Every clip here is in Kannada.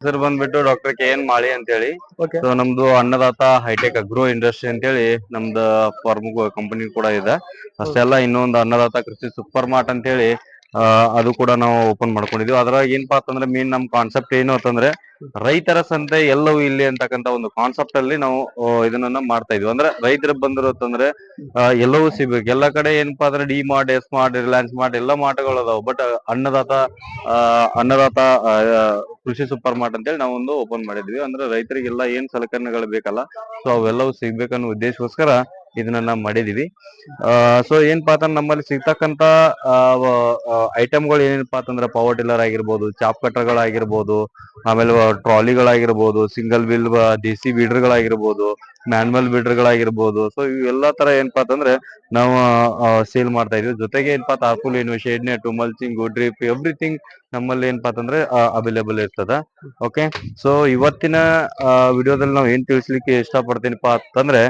ಹೆಸರು ಬಂದ್ಬಿಟ್ಟು ಡಾಕ್ಟರ್ ಕೆ ಎನ್ ಮಾಳಿ ಅಂತೇಳಿ. ಓಕೆ ಸೊ ನಮ್ದು ಅನ್ನದಾತ ಹೈಟೆಕ್ ಅಗ್ರೋ ಇಂಡಸ್ಟ್ರಿ ಅಂತೇಳಿ ನಮ್ದು ಫಾರ್ಮ್ ಕಂಪನಿ ಕೂಡ ಇದೆ. ಅಷ್ಟೆಲ್ಲ ಇನ್ನೊಂದು ಅನ್ನದಾತ ಕೃಷಿ ಸೂಪರ್ ಮಾರ್ಟ್ ಅಂತೇಳಿ ಅದು ಕೂಡ ನಾವು ಓಪನ್ ಮಾಡ್ಕೊಂಡಿದ್ವಿ. ಅದ್ರಾಗ ಏನಪ್ಪಾ ಅಂತಂದ್ರೆ ಮೇನ್ ನಮ್ ಕಾನ್ಸೆಪ್ಟ್ ಏನು ಅಂತಂದ್ರೆ ರೈತರ ಸಂತೆ ಎಲ್ಲವೂ ಇಲ್ಲಿ ಅಂತಕ್ಕಂತ ಒಂದು ಕಾನ್ಸೆಪ್ಟ್ ಅಲ್ಲಿ ನಾವು ಇದನ್ನ ಮಾಡ್ತಾ ಇದ್ವಿ. ಅಂದ್ರೆ ರೈತರ ಬಂದ್ರು ಅಂತಂದ್ರೆ ಎಲ್ಲವೂ ಸಿಗ್ಬೇಕು. ಎಲ್ಲಾ ಕಡೆ ಏನಪ್ಪಾ ಅಂದ್ರೆ D Mart S Mart Reliance Mart ಎಲ್ಲಾ ಮಾರ್ಟ್ಗಳು ಅದಾವ. ಬಟ್ ಅನ್ನದಾತ ಅನ್ನದಾತ ಕೃಷಿ ಸೂಪರ್ ಮಾರ್ಟ್ ಅಂತೇಳಿ ನಾವು ಒಂದು ಓಪನ್ ಮಾಡಿದ್ವಿ. ಅಂದ್ರೆ ರೈತರಿಗೆಲ್ಲ ಏನ್ ಸಲಕರಣೆಗಳು ಬೇಕಲ್ಲ, ಸೊ ಅವೆಲ್ಲವೂ ಸಿಗ್ಬೇಕನ್ನೋ ಉದ್ದೇಶಕ್ಕೋಸ್ಕರ ಇದನ್ನ ನಾವು ಮಾಡಿದೀವಿ. ಸೊ ಏನಪ್ಪಾ ಅಂತಂದ್ರೆ ನಮ್ಮಲ್ಲಿ ಸಿಗ್ತಕ್ಕಂತ ಐಟಮ್ಗಳು ಏನಪ್ಪಾ ಅಂತಂದ್ರೆ ಪವರ್ ಟಿಲ್ಲರ್ ಆಗಿರ್ಬೋದು ಚಾಪ್ ಕಟ್ಟರ್ಗಳಾಗಿರ್ಬೋದು ಆಮೇಲೆ ಟ್ರಾಲಿಗಳಾಗಿರ್ಬೋದು ಸಿಂಗಲ್ ವೀಲ್ ದೇಸಿ ಬೀಡರ್ಗಳಾಗಿರ್ಬೋದು ಮ್ಯಾನ್ಯಲ್ ಬಿಲ್ಡರ್ಗಳಾಗಿರ್ಬೋದು ಸೊ ಇವೆಲ್ಲಾ ತರ ಏನಪ್ಪಾ ಅಂತಂದ್ರೆ ನಾವು ಸೇಲ್ ಮಾಡ್ತಾ ಇದೀವಿ. ಜೊತೆಗೆ ಏನಪ್ಪಾ tarpaulin shade net mulching drip everything ನಮ್ಮಲ್ಲಿ ಏನಪ್ಪಾ ಅಂತಂದ್ರೆ ಅವೈಲೇಬಲ್ ಇರ್ತದ. ಓಕೆ ಸೊ ಇವತ್ತಿನ ವಿಡಿಯೋದಲ್ಲಿ ನಾವು ಏನ್ ತಿಳಿಸ್ಲಿಕ್ಕೆ ಇಷ್ಟಪಡ್ತೀನಿಪ್ಪ ಅಂತಂದ್ರೆ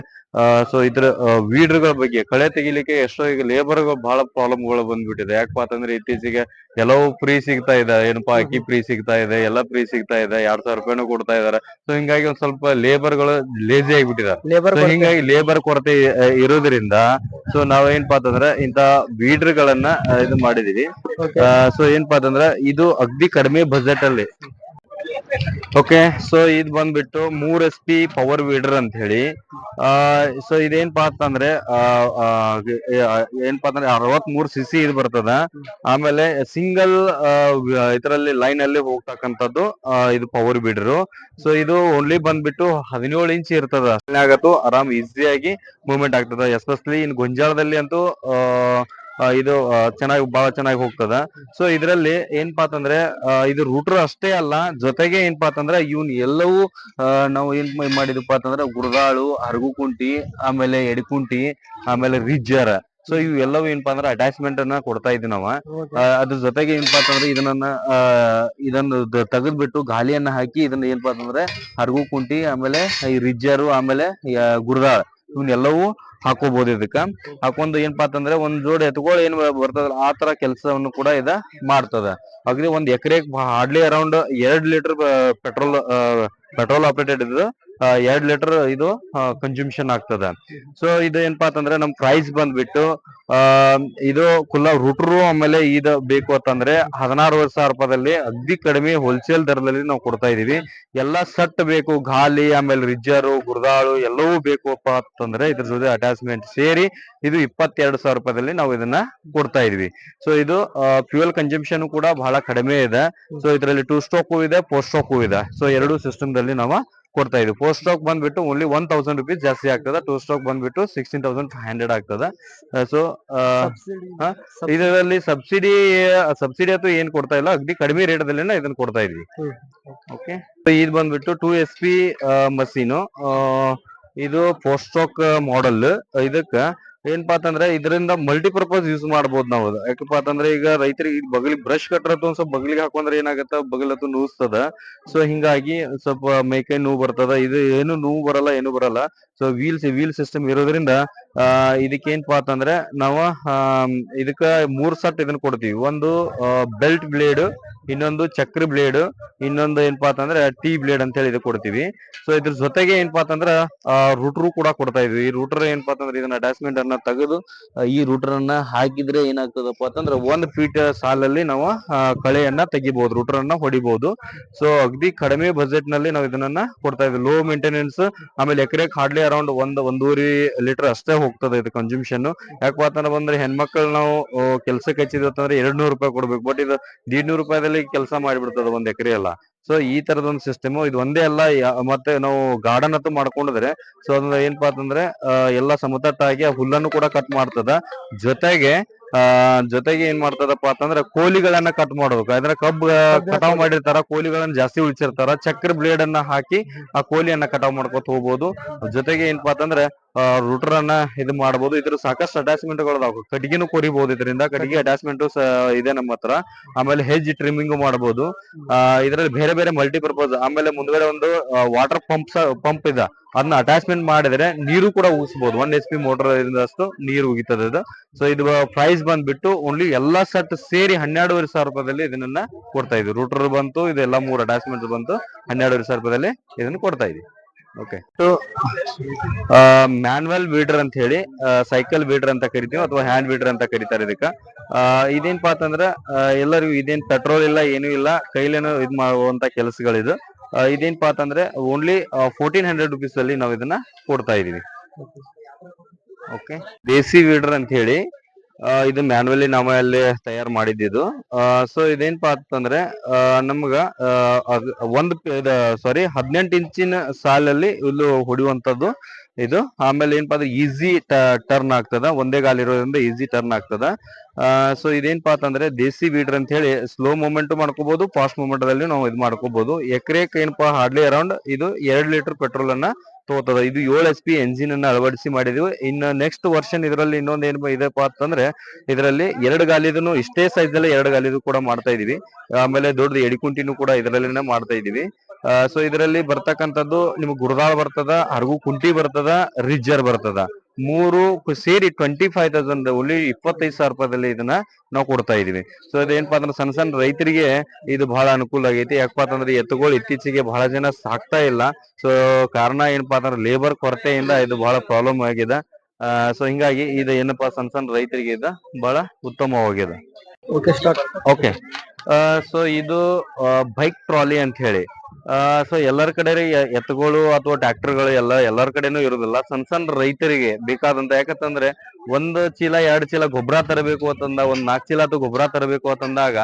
ಸೊ ಇದ್ರ ವೀಡ್ರ್ಗಳ ಬಗ್ಗೆ, ಕಳೆ ತೆಗಿಲಿಕ್ಕೆ ಎಷ್ಟೋ ಈಗ ಲೇಬರ್ಗಳು ಬಹಳ ಪ್ರಾಬ್ಲಮ್ಗಳು ಬಂದ್ಬಿಟ್ಟಿದೆ. ಯಾಕಪ್ಪ ಅಂತಂದ್ರೆ ಇತ್ತೀಚೆಗೆ ಎಲ್ಲವೂ ಫ್ರೀ ಸಿಗ್ತಾ ಇದೆ ಏನಪ್ಪಾ ಅಕ್ಕಿ ಫ್ರೀ ಸಿಗ್ತಾ ಇದೆ ಎಲ್ಲ ಫ್ರೀ ಸಿಗ್ತಾ ಇದೆ ಎರಡ್ ಸಾವಿರ ರೂಪಾಯಿನು ಕೊಡ್ತಾ ಇದಾರೆ ಸೊ ಹಿಂಗಾಗಿ ಒಂದ್ ಸ್ವಲ್ಪ ಲೇಬರ್ಗಳು ಲೇಜಿ ಆಗಿಬಿಟ್ಟಿದ್ದಾರೆ. ಲೇಬರ್ ಹಿಂಗಾಗಿ ಲೇಬರ್ ಕೊರತೆ ಇರೋದ್ರಿಂದ ಸೊ ನಾವೇನಪ್ಪಾ ಅಂತಂದ್ರೆ ಇಂತ ಬೀಡರ್ ಗಳನ್ನ ಇದು ಮಾಡಿದೀವಿ. ಸೊ ಏನ್ಪಾ ಅಂತಂದ್ರೆ ಇದು ಅಗ್ದಿ ಕಡಿಮೆ ಬಜೆಟ್ ಅಲ್ಲಿ. ಓಕೆ ಸೊ ಇದ್ ಬಂದ್ಬಿಟ್ಟು ಮೂರ್ ಎಸ್ ಪಿ ಪವರ್ ವೀಡರ್ ಅಂತ ಹೇಳಿ. ಸೊ ಇದೇನ್ಪಾ ಅಂತಂದ್ರೆ ಆ, ಅಂದ್ರೆ ಅರವತ್ ಮೂರ್ ಸಿ ಸಿ ಇದು ಬರ್ತದ. ಆಮೇಲೆ ಸಿಂಗಲ್ ಇದರಲ್ಲಿ ಲೈನ್ ಅಲ್ಲಿ ಹೋಗ್ತಕ್ಕಂಥದ್ದು ಇದು ಪವರ್ ವೀಡರ್ ಸೊ ಇದು ಓನ್ಲಿ ಬಂದ್ಬಿಟ್ಟು ಹದಿನೇಳು ಇಂಚ್ ಇರ್ತದ. ಆಗತ್ತು ಆರಾಮ್ ಈಸಿಯಾಗಿ ಮೂವ್ಮೆಂಟ್ ಆಗ್ತದ. ಎಸ್ಪೆಷಲಿ ಇನ್ ಗೊಂಜಾಳದಲ್ಲಿ ಅಂತೂ ಆ, ಇದು ಚೆನ್ನಾಗಿ ಬಹಳ ಚೆನ್ನಾಗಿ ಹೋಗ್ತದ. ಸೊ ಇದರಲ್ಲಿ ಏನಪ್ಪಾ ಅಂತಂದ್ರೆ ಇದು ರೂಟರ್ ಅಷ್ಟೇ ಅಲ್ಲ ಜೊತೆಗೆ ಏನಪ್ಪಾ ಅಂತಂದ್ರೆ ಇವ್ನ್ ಎಲ್ಲವೂ ನಾವು ಏನ್ ಮಾಡಿದಪ್ಪ ಅಂತಂದ್ರೆ ಗುರದಾಳು ಹರಗುಕುಂಟಿ ಆಮೇಲೆ ಎಡಕುಂಟಿ ಆಮೇಲೆ ರಿಜ್ಜರ್. ಸೊ ಇವು ಎಲ್ಲವೂ ಏನಪ್ಪಾ ಅಂದ್ರೆ ಅಟ್ಯಾಚ್ಮೆಂಟ್ ಅನ್ನ ಕೊಡ್ತಾ ಇದ್ವಿ ನಾವ. ಅದ್ರ ಜೊತೆಗೆ ಏನಪ್ಪಾ ಅಂತಂದ್ರೆ ಇದನ್ನ ಇದನ್ನು ತೆಗೆದ್ಬಿಟ್ಟು ಗಾಲಿಯನ್ನ ಹಾಕಿ ಇದನ್ನ ಏನಪ್ಪಾ ಅಂತಂದ್ರೆ ಹರಗು ಕುಂಟಿ ಆಮೇಲೆ ಈ ರಿಜ್ಜರು ಆಮೇಲೆ ಗುರದಾಳ್ ಇವನ್ನೆಲ್ಲವೂ ಹಾಕೋಬಹುದು ಇದಕ್ಕ. ಹಾಕೊಂಡು ಏನಪ್ಪಾ ಅಂತಂದ್ರೆ ಒಂದ್ ಜೋಡಿ ಎತ್ಕೊಳ್ ಏನ್ ಬರ್ತದಲ್ಲ, ಆ ತರ ಕೆಲಸವನ್ನು ಕೂಡ ಇದ ಮಾಡ್ತದ. ಅಗದಿ ಒಂದ್ ಎಕರೆ ಹಾರ್ಡ್ಲಿ ಅರೌಂಡ್ ಎರಡ್ ಲೀಟರ್ ಪೆಟ್ರೋಲ್ ಪೆಟ್ರೋಲ್ ಆಪರೇಟೆಡ್ ಇದು ಎರಡ್ ಲೀಟರ್ ಇದು ಕನ್ಸ್ಯೂಮ್ಷನ್ ಆಗ್ತದ. ಸೊ ಇದು ಏನಪ್ಪಾ ಅಂತಂದ್ರೆ ನಮ್ ಪ್ರೈಸ್ ಬಂದ್ಬಿಟ್ಟು, ಆ, ಇದು ಕುಲ್ಲ ರೂಟ್ರು ಆಮೇಲೆ ಇದ ಬೇಕು ಅಂತಂದ್ರೆ ಹದಿನಾರು ಸಾವಿರ ರೂಪಾಯಿದಲ್ಲಿ ಅಗ್ದಿ ಕಡಿಮೆ ಹೋಲ್ಸೇಲ್ ದರದಲ್ಲಿ ನಾವು ಕೊಡ್ತಾ ಇದೀವಿ. ಎಲ್ಲಾ ಸಟ್ ಬೇಕು ಗಾಲಿ ಆಮೇಲೆ ರಿಜ್ಜರು, ಗುರ್ದಾಳು ಎಲ್ಲವೂ ಬೇಕಪ್ಪ ಅಂತಂದ್ರೆ ಇದ್ರ ಜೊತೆ ಅಟ್ಯಾಚ್ಮೆಂಟ್ ಸೇರಿ ಇದು ಇಪ್ಪತ್ತೆರಡು ಸಾವಿರ ರೂಪಾಯಿದಲ್ಲಿ ನಾವು ಇದನ್ನ ಕೊಡ್ತಾ ಇದೀವಿ. ಸೊ ಇದು ಫ್ಯೂಯಲ್ ಕನ್ಸಂಪ್ಷನ್ ಕೂಡ ಬಹಳ ಕಡಿಮೆ ಇದೆ. ಸೊ ಇದರಲ್ಲಿ ಟೂ ಸ್ಟೋಕು ಇದೆ ಫೋರ್ ಸ್ಟೋಕು ಇದೆ. ಸೊ ಎರಡು ಸಿಸ್ಟಮ್ ದಲ್ಲಿ ನಾವು ಕೊಡ್ತಾ ಇದೀವಿ. ಫೋರ್ ಸ್ಟ್ರೋಕ್ ಬಂದ್ಬಿಟ್ಟು ಓನ್ಲಿ ಒನ್ ತೌಸಂಡ್ ರುಪೀಸ್ ಜಾಸ್ತಿ ಆಗ್ತದೆ. ಟೂ ಸ್ಟ್ರೋಕ್ ಬಂದ್ಬಿಟ್ಟು ಸಿಕ್ಸ್ಟೀನ್ ತೌಸಂಡ್ ಫೈವ್ ಹಂಡ್ರೆಡ್ ಆಗ್ತದೆ. ಸೊ ಇದರಲ್ಲಿ ಸಬ್ಸಿಡಿ ಸಬ್ಸಿಡಿ ಅಥವಾ ಏನ್ ಕೊಡ್ತಾ ಇಲ್ಲ. ಅಗ್ದಿ ಕಡಿಮೆ ರೇಟ್ ದಲ್ಲಿ ಇದನ್ನ ಕೊಡ್ತಾ ಇದೀವಿ. ಓಕೆ ಇದು ಬಂದ್ಬಿಟ್ಟು ಟೂ ಎಸ್ ಪಿ ಮಸೀನು ಇದು ಫೋರ್ ಸ್ಟ್ರೋಕ್ ಮಾಡೆಲ್ ಇದಕ್ಕ ಏನಪ್ಪಾ ಅಂತಂದ್ರೆ ಇದರಿಂದ ಮಲ್ಟಿಪರ್ಪಸ್ ಯೂಸ್ ಮಾಡಬಹುದು ನಾವು. ಯಾಕಪ್ಪ ಅಂತಂದ್ರೆ ಈಗ ರೈತರಿಗೆ ಈ ಬಗಲಿಗೆ ಬ್ರಷ್ ಕಟ್ರ ಒಂದ್ ಸ್ವಲ್ಪ ಬಗಲಿಗೆ ಹಾಕೊಂಡ್ರೆ ಏನಾಗತ್ತ? ಬಗಲತ್ತು ನೂಸ್ತದ. ಸೊ ಹಿಂಗಾಗಿ ಸ್ವಲ್ಪ ಮೈಕೈ ನೋವು ಬರ್ತದ. ಇದು ಏನು ನೋವು ಬರಲ್ಲ, ಏನು ಬರಲ್ಲ. ಸೊ ವೀಲ್ಸ್ ವೀಲ್ ಸಿಸ್ಟಮ್ ಇರೋದ್ರಿಂದ, ಆ, ಇದಕ್ಕೆ ಏನಪ್ಪಾ ಅಂತಂದ್ರೆ, ನಾವು ಇದಕ್ಕ ಮೂರ್ ಸಟ್ ಇದನ್ನ ಕೊಡ್ತೀವಿ. ಒಂದು ಬೆಲ್ಟ್ ಬ್ಲೇಡ್ ಇನ್ನೊಂದು ಚಕ್ರ ಬ್ಲೇಡ್ ಇನ್ನೊಂದು ಏನಪ್ಪಾ ಅಂತಂದ್ರೆ ಟಿ ಬ್ಲೇಡ್ ಅಂತ ಹೇಳಿ ಇದು ಕೊಡ್ತೀವಿ. ಸೊ ಇದ್ರ ಜೊತೆಗೆ ಏನಪ್ಪಾ ಅಂತಂದ್ರ ರೂಟರ್ ಕೂಡ ಕೊಡ್ತಾ ಇದ್ವಿ. ಈ ರೂಟರ್ ಏನಪ್ಪಾ ಅಂತಂದ್ರೆ, ಇದನ್ನ ಅಟ್ಯಾಚ್ಮೆಂಟ್ ಅನ್ನ ತೆಗೆದು ಈ ರೂಟರ್ ಅನ್ನ ಹಾಕಿದ್ರೆ ಏನಾಗ್ತದಪ್ಪ ಅಂತಂದ್ರೆ, ಒಂದ್ ಫೀಟ್ ಸಾಲಲ್ಲಿ ನಾವು ಕಳೆಯನ್ನ ತೆಗಿಬಹುದು ರೂಟರ್ ಅನ್ನ ಹೊಡಿಬಹುದು ಸೊ ಅಗ್ದಿ ಕಡಿಮೆ ಬಜೆಟ್ನಲ್ಲಿ ನಾವು ಇದನ್ನ ಕೊಡ್ತಾ ಇದ್ವಿ. ಲೋ ಮೇಂಟೆನೆನ್ಸ್ ಆಮೇಲೆ ಎಕರೆಗೆ ಹಾರ್ಡ್ಲಿ ಅರೌಂಡ್ ಒಂದ್, ಒಂದೂವರಿ ಲೀಟರ್ ಅಷ್ಟೇ ಹೋಗ್ತದೆ ಇದು ಕನ್ಸ್ಯೂಮ್ಷನ್ ಯಾಕಪ್ಪ ಅಂತಂದ್ರೆ ಬಂದ್ರೆ ಹೆಣ್ಮಕ್ಳು ನಾವು ಕೆಲ್ಸಕ್ಕೆ ಹಚ್ಚಿದ್ವಿ ಅಂತಂದ್ರೆ ಎರಡ್ ನೂರು ರೂಪಾಯಿ ಕೊಡ್ಬೇಕು. ಬಟ್ ಇದು ನೂರು ರೂಪಾಯಿದಲ್ಲಿ ಕೆಲಸ ಮಾಡಿಬಿಡ್ತದೆ ಒಂದ್ ಎಕರೆ ಎಲ್ಲ. ಸೊ ಈ ತರದ ಒಂದು ಸಿಸ್ಟಮ್ ಇದು ಒಂದೇ ಅಲ್ಲ ಮತ್ತೆ ನಾವು ಗಾರ್ಡನ್ ಅಂತೂ ಮಾಡ್ಕೊಂಡಿದ್ರೆ ಸೊ ಅದ್ರ ಏನಪ್ಪಾ ಅಂತಂದ್ರೆ ಎಲ್ಲ ಸಮತಟ್ಟಾಗಿ ಆ ಹುಲ್ಲನ್ನು ಕೂಡ ಕಟ್ ಮಾಡ್ತದ. ಜೊತೆಗೆ ಆ ಜೊತೆಗೆ ಏನ್ ಮಾಡ್ತದಪ್ಪ ಅಂತಂದ್ರೆ ಕೋಲಿಗಳನ್ನ ಕಟ್ ಮಾಡ್ಬೇಕು. ಅಂದ್ರೆ ಕಬ್ಬು ಕಟಾವ್ ಮಾಡಿರ್ತಾರ ಕೋಲಿಗಳನ್ನ ಜಾಸ್ತಿ ಉಳಿಸಿರ್ತಾರ ಚಕ್ರ ಬ್ಲೇಡ್ ಅನ್ನ ಹಾಕಿ ಆ ಕೋಲಿಯನ್ನ ಕಟಾವ್ ಮಾಡ್ಕೊತ ಹೋಗ್ಬೋದು. ಜೊತೆಗೆ ಏನಪ್ಪಾ ಅಂತಂದ್ರೆ ರೂಟರ್ ಅನ್ನ ಇದು ಮಾಡಬಹುದು ಇದ್ರ ಸಾಕಷ್ಟು ಅಟ್ಯಾಚ್ಮೆಂಟ್ಗಳು ಕಟ್ಟಿಗೆನು ಕೊರಿಬಹುದು ಇದರಿಂದ. ಕಟ್ಟಿಗೆ ಅಟ್ಯಾಚ್ಮೆಂಟ್ ಇದೆ ನಮ್ಮ ಹತ್ರ. ಆಮೇಲೆ ಹೆಜ್ ಟ್ರಿಮ್ಮಿಂಗ್ ಮಾಡಬಹುದು ಆ ಇದರಲ್ಲಿ ಬೇರೆ ಬೇರೆ ಮಲ್ಟಿಪರ್ಪಸ್ ಆಮೇಲೆ ಮುಂದ್ಗಡೆ ಒಂದು ವಾಟರ್ ಪಂಪ್ ಪಂಪ್ ಇದೆ. ಅದನ್ನ ಅಟ್ಯಾಚ್ಮೆಂಟ್ ಮಾಡಿದ್ರೆ ನೀರು ಕೂಡ ಉಗಿಸಬಹುದು ಒನ್ ಎಚ್ ಪಿ ಮೋಟರ್ ಅಷ್ಟು ನೀರು ಉಗಿತದೆ ಇದು ಸೊ ಇದು ಪ್ರೈಸ್ ಬಂದ್ಬಿಟ್ಟು ಓನ್ಲಿ ಎಲ್ಲಾ ಸೆಟ್ ಸೇರಿ ಹನ್ನೆರಡುವರೆ ಸಾವಿರ ರೂಪಾಯಿದಲ್ಲಿ ಇದನ್ನ ಕೊಡ್ತಾ ಇದ್ವಿ. ರೂಟರ್ ಬಂತು ಇದೆಲ್ಲ ಮೂರು ಅಟ್ಯಾಚ್ಮೆಂಟ್ ಬಂತು ಹನ್ನೆರಡುವರೆ ಸಾವಿರ ರೂಪಾಯಿದಲ್ಲಿ ಇದನ್ನ ಕೊಡ್ತಾ ಇದ್ವಿ. ಓಕೆ ಮ್ಯಾನ್ಯಲ್ ವೀಡರ್ ಅಂತ ಹೇಳಿ ಸೈಕಲ್ ವೀಡರ್ ಅಂತ ಕರಿತೀವಿ ಅಥವಾ ಹ್ಯಾಂಡ್ ವೀಡರ್ ಅಂತ ಕರೀತಾರೆ ಇದಕ್ಕ. ಆ, ಇದೇನಪ್ಪಾ ಅಂತಂದ್ರ ಎಲ್ಲರಿಗೂ ಇದೇನ್ ಪೆಟ್ರೋಲ್ ಇಲ್ಲ ಏನೂ ಇಲ್ಲ ಕೈಲೇನೋ ಇದ್ ಮಾಡುವಂತ ಕೆಲಸಗಳಿದು. ಇದೇನಪ್ಪಾ ಅಂತಂದ್ರೆ ಓನ್ಲಿ ಫೋರ್ಟೀನ್ ಹಂಡ್ರೆಡ್ ರುಪೀಸ್ ಅಲ್ಲಿ ನಾವು ಇದನ್ನ ಕೊಡ್ತಾ ಇದೀವಿ. ಓಕೆ ದೇಸಿ ವೀಡರ್ ಅಂತ ಹೇಳಿ ಇದು ಮ್ಯಾನ್ಯಲಿ ನಾವು ಅಲ್ಲಿ ತಯಾರು ಮಾಡಿದ್ದು ಸೊ ಇದೇನಪ್ಪಾ ಅಂತಂದ್ರೆ ನಮ್ಗ ಒಂದ್ ಸಾರಿ ಹದಿನೆಂಟು ಇಂಚಿನ ಸಾಲಲ್ಲಿ ಇಲ್ಲಿ ಹೊಡಿಯುವಂತದ್ದು ಇದು ಆಮೇಲೆ ಏನಪ್ಪಾ ಅಂದ್ರೆ ಈಸಿ ಟರ್ನ್ ಆಗ್ತದ. ಒಂದೇ ಗಾಲಿ ಇರೋದ್ರಿಂದ ಈಸಿ ಟರ್ನ್ ಆಗ್ತದ. ಸೊ ಇದೇನಪ್ಪಾ ಅಂತಂದ್ರೆ ದೇಸಿ ಬೀಡ್ರ್ ಅಂತ ಹೇಳಿ ಸ್ಲೋ ಮೂಮೆಂಟ್ ಮಾಡ್ಕೋಬಹುದು ಫಾಸ್ಟ್ ಮೂಮೆಂಟ್ ಅಲ್ಲಿ ನಾವು ಇದು ಮಾಡ್ಕೋಬಹುದು ಎಕರೆಕ್ ಏನಪ್ಪಾ ಹಾರ್ಡ್ಲಿ ಅರೌಂಡ್ ಇದು ಎರಡ್ ಲೀಟರ್ ಪೆಟ್ರೋಲ್ ಅನ್ನ ತಗೋತದ. ಇದು ಏಳು ಎಸ್ ಪಿ ಎಂಜಿನ್ ಅನ್ನ ಅಳವಡಿಸಿ ಮಾಡಿದೀವಿ. ಇನ್ನು ನೆಕ್ಸ್ಟ್ ವರ್ಷನ್ ಇದರಲ್ಲಿ ಇನ್ನೊಂದು ಏನ್ ಇದೆಪ್ಪ ಅಂತಂದ್ರೆ ಇದರಲ್ಲಿ ಎರಡು ಗಾಲಿದನು ಇಷ್ಟೇ ಸೈಜ್ ಅಲ್ಲಿ ಎರಡು ಗಾಲಿದು ಕೂಡ ಮಾಡ್ತಾ ಇದೀವಿ. ಆಮೇಲೆ ದೊಡ್ಡದು ಎಡಿಕುಂಟಿನೂ ಕೂಡ ಇದರಲ್ಲಿನೇ ಮಾಡ್ತಾ ಇದೀವಿ. ಸೊ ಇದರಲ್ಲಿ ಬರ್ತಕ್ಕಂಥದ್ದು ನಿಮ್ಗೆ ಗುರದಾಳ ಬರ್ತದ ಹರಗು ಕುಂಟಿ ಬರ್ತದ ರಿಜ್ಜರ್ ಬರ್ತದ. ಮೂರು ಸೇರಿ ಟ್ವೆಂಟಿ ಫೈವ್ ತೌಸಂಡ್ ಓನ್ಲಿ ಇಪ್ಪತ್ತೈದು ಸಾವಿರ ರೂಪಾಯಿದಲ್ಲಿ ಇದನ್ನ ನಾವು ಕೊಡ್ತಾ ಇದೀವಿ. ಸೊ ಇದೇನಪ್ಪಾ ಅಂದ್ರೆ ಸಣ್ಣ ಸಣ್ಣ ರೈತರಿಗೆ ಇದು ಬಹಳ ಅನುಕೂಲ ಆಗೈತಿ. ಯಾಕಪ್ಪ ಅಂತಂದ್ರೆ ಎತ್ತುಗಳು ಇತ್ತೀಚೆಗೆ ಬಹಳ ಜನ ಸಾಕ್ತಾ ಇಲ್ಲ. ಸೊ ಕಾರಣ ಏನಪ್ಪಾ ಅಂದ್ರೆ ಲೇಬರ್ ಕೊರತೆಯಿಂದ ಇದು ಬಹಳ ಪ್ರಾಬ್ಲಮ್ ಆಗಿದೆ. ಸೊ ಹಿಂಗಾಗಿ ಇದು ಏನಪ್ಪಾ ಸಣ್ಣ ಸಣ್ಣ ರೈತರಿಗೆ ಇದು ಬಹಳ ಉತ್ತಮವಾಗಿದೆ. ಓಕೆ ಸೊ ಇದು ಬೈಕ್ ಟ್ರಾಲಿ ಅಂತ ಹೇಳಿ. ಸೊ ಎಲ್ಲರ ಕಡೆ ಎತ್ತುಗಳು ಅಥವಾ ಟ್ರ್ಯಾಕ್ಟರ್ಗಳು ಎಲ್ಲ ಎಲ್ಲರ ಕಡೆನೂ ಇರುದಿಲ್ಲ. ಸಣ್ಣ ಸಣ್ಣ ರೈತರಿಗೆ ಬೇಕಾದಂತ, ಯಾಕಂತಂದ್ರೆ ಒಂದ್ ಚೀಲ, ಎರಡ್ ಚೀಲ ಗೊಬ್ಬರ ತರಬೇಕು ಅಂತಂದ, ಒಂದ್ ನಾಲ್ಕು ಚೀಲ ಅಥವಾ ಗೊಬ್ಬರ ತರಬೇಕು ಅಂತಂದಾಗ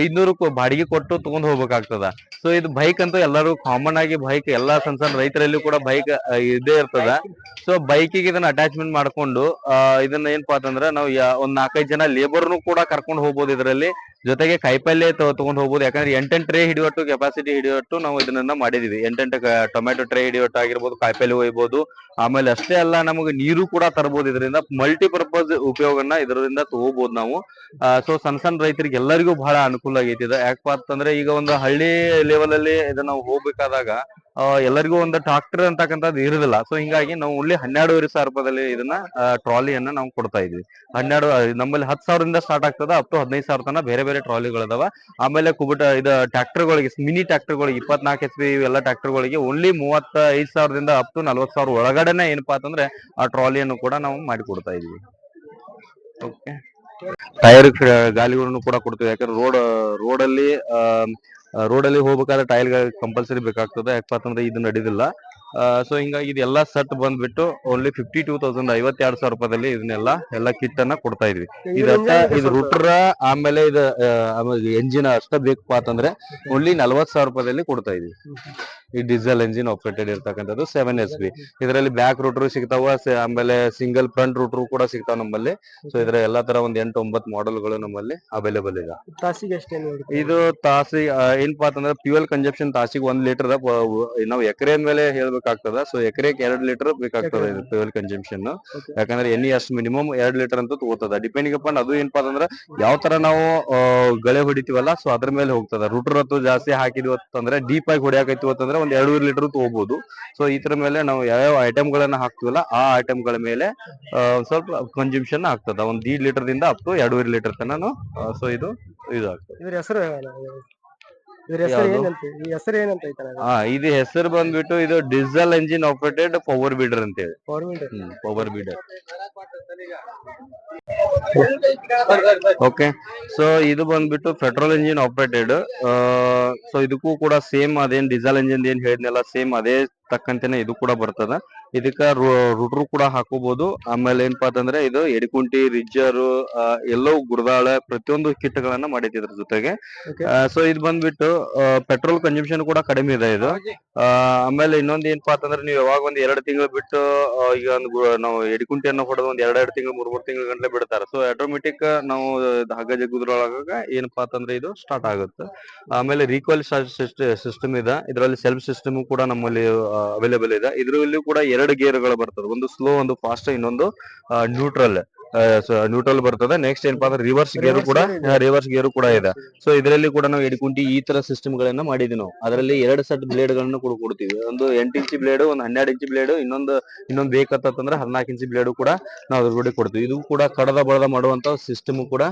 ಐದ್ನೂರು ಬಾಡಿಗೆ ಕೊಟ್ಟು ತಗೊಂಡ್ ಹೋಗ್ಬೇಕಾಗ್ತದ. ಸೊ ಇದು ಬೈಕ್ ಅಂತೂ ಎಲ್ಲರೂ ಕಾಮನ್ ಆಗಿ ಬೈಕ್ ಎಲ್ಲಾ ಸಣ್ಣ ಸಣ್ಣ ರೈತರಲ್ಲಿ ಕೂಡ ಬೈಕ್ ಇದೇ ಇರ್ತದ. ಸೊ ಬೈಕಿಗೆ ಇದನ್ನ ಅಟ್ಯಾಚ್ಮೆಂಟ್ ಮಾಡ್ಕೊಂಡು ಇದನ್ನ ಏನಪ್ಪಾ ಅಂತಂದ್ರೆ ನಾವು ಒಂದ್ ನಾಲ್ಕೈದು ಜನ ಲೇಬರ್ನು ಕೂಡ ಕರ್ಕೊಂಡು ಹೋಗ್ಬೋದು ಇದರಲ್ಲಿ. ಜೊತೆಗೆ ಕಾಯಿಪಲ್ಲೆ ತಗೊಂಡ್ ಹೋಗ್ಬೋದು. ಯಾಕಂದ್ರೆ ಎಂಟೆಂಟ್ ಟ್ರೇ ಹಿಡಿಯೋಟ್ಟು ಕೆಪಾಸಿಟಿ ಹಿಡಿಯೋಟ್ಟು ನಾವು ಇದನ್ನ ಮಾಡಿದೀವಿ. ಎಂಟೆಂಟ್ ಟೊಮೆಟೊ ಟ್ರೇ ಹಿಡಿಯೋಟ್ಟು ಆಗಿರ್ಬೋದು, ಕಾಯಿಪಲ್ಲೆ ಒಯ್ಬೋದು. ಆಮೇಲೆ ಅಷ್ಟೇ ಅಲ್ಲ, ನಮಗೆ ನೀರು ಕೂಡ ತರಬಹುದು ಇದರಿಂದ ಮಲ್ಟಿಪರ್ಪಸ್ ಉಪಯೋಗನ ಇದರಿಂದ ತಗೋಬಹುದು ನಾವು. ಸೊ ಸಣ್ಣ ಸಣ್ಣ ರೈತರಿಗೆ ಎಲ್ಲರಿಗೂ ಬಹಳ ಅನುಕೂಲ ಆಗೈತಿ. ಇದು ಯಾಕಪ್ಪ ಅಂತಂದ್ರೆ ಈಗ ಒಂದು ಹಳ್ಳಿ ಲೆವೆಲ್ ಅಲ್ಲಿ ಇದನ್ನ ನಾವು ಹೋಗ್ಬೇಕಾದಾಗ ಎಲ್ಲರಿಗೂ ಒಂದು ಟ್ರಾಕ್ಟರ್ ಅಂತಕ್ಕಂಥದ್ದು ಇರುದಿಲ್ಲ. ಸೊ ಹಿಂಗಾಗಿ ನಾವು ಓನ್ಲಿ ಹನ್ನೆರಡುವರೆ ಸಾವಿರ ರೂಪಾಯಿದಲ್ಲಿ ಇದನ್ನ ಟ್ರಾಲಿಯನ್ನ ನಾವು ಕೊಡ್ತಾ ಇದ್ವಿ. ಹನ್ನೆರಡು ನಮ್ಮಲ್ಲಿ ಹತ್ತು ಸಾವಿರದಿಂದ ಸ್ಟಾರ್ಟ್ ಆಗ್ತದ ಅಪ್ ಟು ಹದಿನೈದು ಸಾವಿರ ತನಕ ಬೇರೆ ಬೇರೆ ಟ್ರಾಲಿಗಳಿದಾವ ಆಮೇಲೆ ಕುಬುಟ, ಇದು ಟ್ಯಾಕ್ಟರ್ಗಳಿಗೆ ಮಿನಿ ಟ್ಯಾಕ್ಟರ್ಗಳಿಗೆ ಇಪ್ಪತ್ನಾಲ್ಕು ಎಚ್ ಪಿ ಇವೆಲ್ಲ ಟ್ರ್ಯಾಕ್ಟರ್ಗಳಿಗೆ ಓನ್ಲಿ ಮೂವತ್ತ ಐದು ಸಾವಿರದಿಂದ ಅಪ್ ಟು ನಲ್ವತ್ತು ಸಾವಿರ ಒಳಗಡೆನೆ ಏನಪ್ಪಾ ಅಂತಂದ್ರೆ ಆ ಟ್ರಾಲಿಯನ್ನು ಕೂಡ ನಾವು ಮಾಡಿ ಕೊಡ್ತಾ ಇದೀವಿ. ಓಕೆ ಟೈರ್ ಗಾಲಿಗಳನ್ನು ಕೂಡ ಕೊಡ್ತೀವಿ. ಯಾಕಂದ್ರೆ ರೋಡ್ ರೋಡಲ್ಲಿ ರೋಡಲ್ಲಿ ಹೋಗ್ಬೇಕಾದ್ರೆ ಟೈಲ್ ಕಂಪಲ್ಸರಿ ಬೇಕಾಗ್ತದೆ. ಯಾಕಪ್ಪ ಅಂತಂದ್ರೆ ಇದು ನಡೆದಿಲ್ಲ. ಸೊ ಹಿಂಗಾಗಿ ಇದೆಲ್ಲ ಸೆಟ್ ಬಂದ್ಬಿಟ್ಟು ಓನ್ಲಿ ಫಿಫ್ಟಿ ಟೂ ತೌಸಂಡ್ ಐವತ್ತೆರಡು ಸಾವಿರ ರೂಪಾಯಿದಲ್ಲಿ ಇದನ್ನೆಲ್ಲ ಎಲ್ಲ ಕಿಟ್ ಅನ್ನ ಕೊಡ್ತಾ ಇದ್ವಿ. ಇದಷ್ಟ ಇದು ರುಟ್ರ ಆಮೇಲೆ ಇದು ಎಂಜಿನ್ ಅಷ್ಟ ಬೇಕಪ್ಪ ಅಂತಂದ್ರೆ ಓನ್ಲಿ ನಲ್ವತ್ ಸಾವಿರ ರೂಪಾಯಿದಲ್ಲಿ ಕೊಡ್ತಾ ಇದೀವಿ. ಈ ಡೀಸೆಲ್ ಎಂಜಿನ್ ಆಪರೇಟೆಡ್ ಇರ್ತಕ್ಕಂಥದ್ದು ಸೆವೆನ್ ಎಸ್ ಬಿ ಇದರಲ್ಲಿ ಬ್ಯಾಕ್ ರೂಟ್ರು ಸಿಗ್ತಾವ ಆಮೇಲೆ ಸಿಂಗಲ್ ಫ್ರಂಟ್ ರೂಟ್ರು ಕೂಡ ಸಿಗ್ತಾವ ನಮ್ಮಲ್ಲಿ. ಸೊ ಇದ್ರ ಎಲ್ಲಾ ತರ ಒಂದ್ ಎಂಟು ಒಂಬತ್ತು ಮಾಡೆಲ್ಗಳು ನಮ್ಮಲ್ಲಿ ಅವೈಲೇಬಲ್ ಇದೆ ತಾಸಿಗೆ ಇದು ತಾಸಿ ಆ, ಏನಪ್ಪಾ ಅಂತಂದ್ರೆ ಫ್ಯೂಯಲ್ ಕನ್ಸಪ್ಷನ್ ತಾಸಿಗೆ ಒಂದ್ ಲೀಟರ್ ನಾವು ಎಕರೆ ಮೇಲೆ ಹೇಳ್ಬೇಕಾಗ್ತದ ಸೊ ಎಕರೆಗೆ ಎರಡ್ ಲೀಟರ್ ಬೇಕಾಗ್ತದ ಇದು ಫ್ಯೂಯಲ್ ಕನ್ಸಂಪ್ಷನ್. ಯಾಕಂದ್ರೆ ಎಣ್ಣಿ ಅಷ್ಟು ಮಿನಿಮಮ್ ಎರಡ್ ಲೀಟರ್ ಅಂತ ತಗೋತದ. ಡಿಪೆಂಡಿಂಗ್ ಅಪಾನ್ ಅದು ಏನಪ್ಪಾ ಅಂತಂದ್ರೆ ಯಾವ ತರ ನಾವು ಗಳೆ ಹೊಡಿತೀವಲ್ಲ ಸೊ ಅದ್ರ ಮೇಲೆ ಹೋಗ್ತದ. ರೂಟರ್ ಅಥವಾ ಜಾಸ್ತಿ ಹಾಕಿದ್ವಿ ಅಂತಂದ್ರೆ ಡೀಪ್ ಆಗಿ ಹೊಡಿಯಾಕೈತಿ ಅಂತಂದ್ರೆ ಒಂದ್ ಎರಡೂವರೆ ಲೀಟರ್ ತಗೋಬಹುದು ಸೊ ಈ ತರ ಮೇಲೆ ನಾವು ಯಾವ್ಯಾವ ಐಟಮ್ ಗಳನ್ನ ಹಾಕ್ತಿವಲ್ಲ ಆ ಐಟಮ್ಗಳ ಮೇಲೆ ಸ್ವಲ್ಪ ಕನ್ಸಂಪ್ಷನ್ ಆಗ್ತದ. ಒಂದ್ ದೀಡ್ ಲೀಟರ್ ದಿಂದ ಅಪ್ ಟು ಎರಡೂವರೆ ಲೀಟರ್ ತನಕ ಸೊ ಇದು ಇದು ಆಗ್ತದೆ. ಹೆಸರು ಇದ್ರ ಹೆಸರು ಯಾವ್ದು? ಏನಂತ ಈ ಹೆಸರು ಏನಂತ ಐತನ ಹಾ ಇದು ಹೆಸರು ಬಂದ್ಬಿಟ್ಟು ಇದು diesel engine operated power weeder ಅಂತ ಹೇಳಿ government hmm power weeder okay. So ಇದು ಬಂದ್ಬಿಟ್ಟು ಪೆಟ್ರೋಲ್ ಇಂಜಿನ್ ಆಪರೇಟೆಡ್ ಸೊ ಇದಕ್ಕೂ ಕೂಡ ಸೇಮ್ ಅದೇನ್ ಡೀಸೆಲ್ ಇಂಜಿನ್ ಏನ್ ಹೇಳಿದ್ನಲ್ಲ ಸೇಮ್ ಅದೇ ತಕ್ಕಂತೆನೆ ಇದು ಕೂಡ ಬರ್ತದ. ಇದಕ್ಕ ರೂಟ್ರು ಕೂಡ ಹಾಕೋಬಹುದು ಆಮೇಲೆ ಏನಪ್ಪಾ ಅಂತಂದ್ರೆ ಇದು ಎಡಿಕುಂಟಿ ರಿಜ್ಜರ್ ಎಲ್ಲವೂ ಗುರದಾಳ ಪ್ರತಿಯೊಂದು ಕಿಟ್ ಗಳನ್ನ ಮಾಡೈತಿ ಇದ್ರ ಜೊತೆಗೆ. ಸೊ ಇದು ಬಂದ್ಬಿಟ್ಟು ಪೆಟ್ರೋಲ್ ಕನ್ಸಂಪ್ಷನ್ ಕೂಡ ಕಡಿಮೆ ಇದೆ ಇದು. ಆಮೇಲೆ ಇನ್ನೊಂದ್ ಏನಪ್ಪಾ ಅಂತಂದ್ರೆ ನೀವು ಯಾವಾಗ ಒಂದ್ ಎರಡ್ ತಿಂಗಳು ಬಿಟ್ಟು ಈಗ ಒಂದು ನಾವು ಎಡಿಕುಂಟಿಯನ್ನ ಹೊಡೆದು ಒಂದ್ ಎರಡ್ ಎರಡ್ ತಿಂಗಳು ಮೂರ್ ಮೂರ್ ತಿಂಗಳ ಗಂಟ್ಲೆ ಬಿಡ್ತಾರೆ. ಸೊ ಆಟೋಮೆಟಿಕ್ ನಾವು ಹಗ್ಗ ಜಗ್ಗುದ್ರೊಳಗ ಏನಪ್ಪಾ ಅಂತಂದ್ರೆ ಇದು ಸ್ಟಾರ್ಟ್ ಆಗುತ್ತೆ. ಆಮೇಲೆ ರೀಕಾಲ್ ಸಿಸ್ಟಮ್ ಇದೆ. ಇದರಲ್ಲಿ ಸೆಲ್ಫ್ ಸಿಸ್ಟಮ್ ಕೂಡ ನಮ್ಮಲ್ಲಿ ಅವೈಲೇಬಲ್ ಇದೆ. ಇದರಲ್ಲಿ ಕೂಡ ಎರಡು ಗೇರ್ಗಳು ಬರ್ತದೆ. ಒಂದು ಸ್ಲೋ ಒಂದು ಫಾಸ್ಟ್ ಇನ್ನೊಂದು ನ್ಯೂಟ್ರಲ್ ನ್ಯೂಟ್ರಲ್ ಬರ್ತದೆ. ನೆಕ್ಸ್ಟ್ ಏನಪ್ಪಾ ಅಂದ್ರೆ ರಿವರ್ಸ್ ಗೇರು ಕೂಡ ರಿವರ್ಸ್ ಗೇರು ಕೂಡ ಇದೆ. ಸೊ ಇದರಲ್ಲಿ ಕೂಡ ನಾವು ಎಡ್ಕುಂಟಿ ಈ ತರ ಸಿಸ್ಟಮ್ ಗಳನ್ನ ಮಾಡಿದ್ವಿ ನಾವು. ಅದರಲ್ಲಿ ಎರಡು ಸೆಟ್ ಬ್ಲೇಡ್ ಗಳನ್ನ ಕೂಡ ಕೊಡ್ತೀವಿ. ಒಂದು ಎಂಟು ಇಂಚಿ ಬ್ಲೇಡ್ ಒಂದು ಹನ್ನೆರಡು ಇಂಚಿ ಬ್ಲೇಡ್ ಇನ್ನೊಂದು ಇನ್ನೊಂದು ಬೇಕಂತಂದ್ರೆ ಹದಿನಾಲ್ಕು ಇಂಚಿ ಬ್ಲೇಡ್ ಕೂಡ ನಾವು ಅದ್ರ ಕೊಡ್ತೀವಿ. ಇದು ಕೂಡ ಕಡದ ಬಳದ ಮಾಡುವಂತ ಸಿಸ್ಟಮ್ ಕೂಡ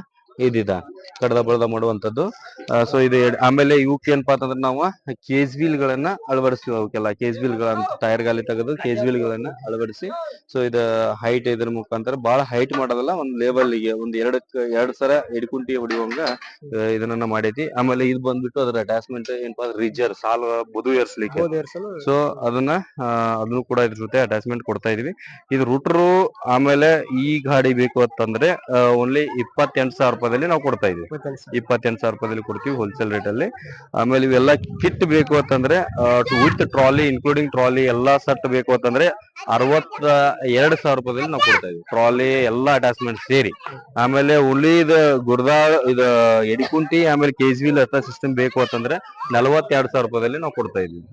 ಇದಿದೆ ಕಡದ ಬಡದ ಮಾಡುವಂತದ್ದು ಸೊ ಇದು ಆಮೇಲೆ ಇವಕ್ಕೆ ಏನಪ್ಪಾ ಅಂತಂದ್ರೆ ನಾವು ಕೇಜ್ ವೀಲ್ ಗಳನ್ನ ಅಳವಡಿಸ್ತೀವಿ ಅವಕ್ಕೆಲ್ಲ. ಕೇಜ್ ವೀಲ್ ಗಳನ್ನ ಟೈರ್ ಗಾಲಿ ತೆಗೆದು ಕೇಜ್ ವೀಲ್ ಗಳನ್ನ ಅಳವಡಿಸಿ. ಸೊ ಇದು ಹೈಟ್ ಇದ್ರ ಮುಖಾಂತರ ಬಹಳ ಹೈಟ್ ಮಾಡೋದಲ್ಲ ಒಂದ್ ಲೇಬಲ್ಗೆ ಒಂದ್ ಎರಡ್ ಎರಡ್ ಸರ ಎಡ್ಕುಂಟಿ ಹೊಡಿಯುವಂಗ ಇದನ್ನ ಮಾಡೈತಿ. ಆಮೇಲೆ ಇದು ಬಂದ್ಬಿಟ್ಟು ಅದರ ಅಟ್ಯಾಚ್ಮೆಂಟ್ ಏನಪ್ಪಾ ರಿಜರ್ ಸಾಲ ಬದು ಏರ್ಸ್ಲಿಕ್ಕೆ. ಸೊ ಅದನ್ನ ಅದನ್ನು ಕೂಡ ಇದ್ರ ಜೊತೆ ಅಟ್ಯಾಚ್ಮೆಂಟ್ ಕೊಡ್ತಾ ಇದೀವಿ. ಇದು ರೂಟ್ರು ಆಮೇಲೆ ಈ ಗಾಡಿ ಬೇಕು ಅಂತಂದ್ರೆ ಓನ್ಲಿ ಇಪ್ಪತ್ತೆಂಟು ಸಾವಿರ ರೂಪಾಯಿದಲ್ಲಿ ನಾವು ಕೊಡ್ತಾ ಇದೀವಿ ಇಪ್ಪತ್ತೆಂಟು ಸಾವಿರ ರೂಪಾಯಿದಲ್ಲಿ ಕೊಡ್ತೀವಿ ಹೋಲ್ಸೇಲ್ ರೇಟ್ ಅಲ್ಲಿ. ಆಮೇಲೆ ಇವೆಲ್ಲ ಕಿಟ್ ಬೇಕು ಅಂತಂದ್ರೆ ವಿತ್ ಟ್ರಾಲಿ ಇನ್ಕ್ಲೂಡಿಂಗ್ ಟ್ರಾಲಿ ಎಲ್ಲಾ ಸೆಟ್ ಬೇಕು ಅಂತಂದ್ರೆ ಅರವತ್ತ ಎರಡು ಸಾವಿರ ರೂಪಾಯಿದಲ್ಲಿ ನಾವು ಕೊಡ್ತಾ ಇದೀವಿ ಟ್ರಾಲಿ ಎಲ್ಲಾ ಅಟ್ಯಾಚ್ಮೆಂಟ್ ಸೇರಿ. ಆಮೇಲೆ ಉಳಿದ ಗುರ್ದಾ ಇದು ಎಡಿಕುಂಟಿ ಆಮೇಲೆ ಕೆಜಿ ಹತ್ತ ಸಿಸ್ಟಮ್ ಬೇಕು ಅಂತಂದ್ರೆ ನಲವತ್ತೆರಡು ಸಾವಿರ ರೂಪಾಯಿದಲ್ಲಿ ನಾವು ಕೊಡ್ತಾ ಇದೀವಿ